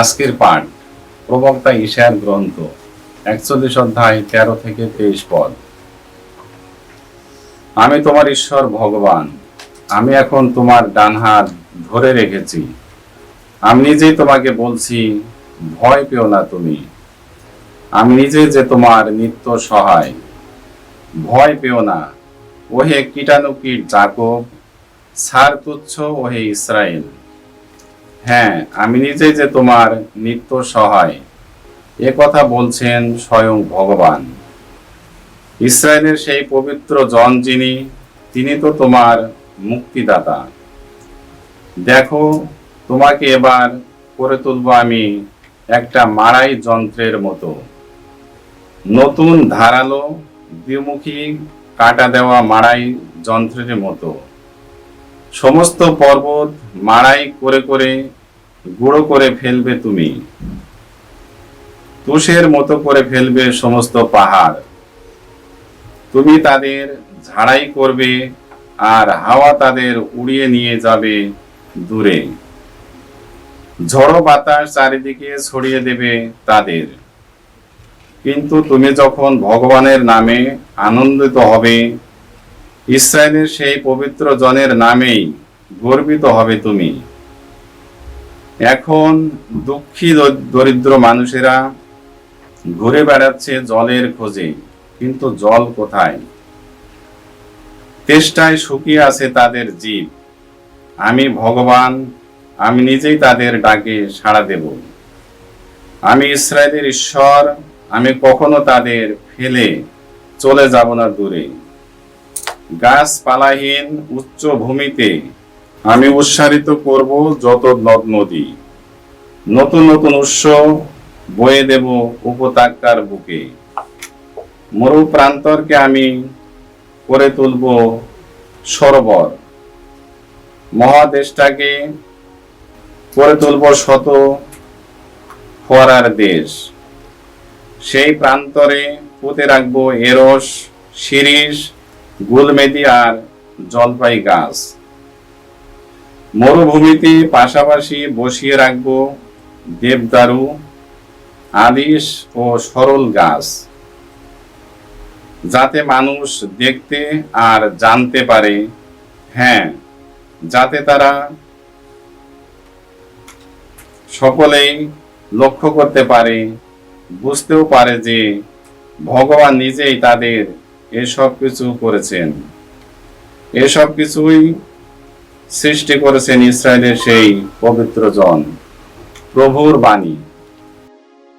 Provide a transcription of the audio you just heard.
আজকের পাঠ, প্রবক্তা ঈশার গ্রন্থ, একচল্লিশ অধ্যায়, তেরো থেকে তেইশ পদ। আমি তোমার ঈশ্বর ভগবান, আমি এখন তোমার ডান হাত ধরে রেখেছি। আমি নিজেই তোমাকে বলছি, ভয় পেও না তুমি। আমি নিজে যে তোমার নিত্য সহায়, ভয় পেও না। ওহে কীটাণুকীট জাকব, সার তুচ্ছ ওহে ইসরায়েল। হ্যাঁ আমি নিজে যে তোমার নিত্য সহায়, এ কথা বলছেন স্বয়ং ভগবান। ইসরায়েলের সেই পবিত্র জন যিনি, তিনি তো তোমার মুক্তিদাতা। দেখো, তোমাকে এবার করে তুলব আমি একটা মারাই যন্ত্রের মতো। নতুন ধারালো, দ্বিমুখী, কাটা দেওয়া মারাই যন্ত্রের মতো। সমস্ত পর্বত মারাই করে করে গুঁড়ো করে ফেলবে তুমি। তুষের মতো করে ফেলবে সমস্ত পাহাড়। তুমি তাদের ঝাড়াই করবে আর হাওয়া তাদের উড়িয়ে নিয়ে যাবে দূরে। ঝড়ো বাতাস চারিদিকে ছড়িয়ে দেবে তাদের। কিন্তু তুমি যখন ভগবানের নামে আনন্দিত হবে, ইসরায়েলের সেই পবিত্র জনের নামেই গর্বিত হবে তুমি। এখন দুঃখী দরিদ্র মানুষেরা ঘুরে বেড়াচ্ছে জলের খোঁজে, কিন্তু জল কোথায়? তেষ্টায় শুকিয়ে আছে তাদের জীব। আমি ভগবান, আমি নিজেই তাদের ডাকে সাড়া দেব। আমি ইসরায়েলের ঈশ্বর, আমি কখনো তাদের ফেলে চলে যাব না দূরে। গাছপালাহীন উচ্চ ভূমিতে আমি উৎসারিত করব যত নদ নদী। নতুন নতুন উৎস বয়ে দেব উপত্যকার বুকে। মরু প্রান্তরকে আমি করে তুলব সরোবর। মহাদেশটাকে করে তুলব শত ফোয়ারার দেশ। সেই প্রান্তরে পুঁতে রাখব এরস শিরিষ, গুলমেদি আর জলপাই গাছ মরুভূমিতে পাশাপাশি বসিয়ে রাখব দেবদারু, আদিশ ও সরল গাছ, যাতে মানুষ দেখতে আর জানতে পারে। হ্যাঁ যাতে তারা সকলেই লক্ষ্য করতে পারে, বুঝতেও পারে যে ভগবান নিজেই তাদের এসব কিছু করেছেন। এসব কিছুই সৃষ্টি করেছেন ইসরায়েলের সেই পবিত্র জন প্রভুর বাণী।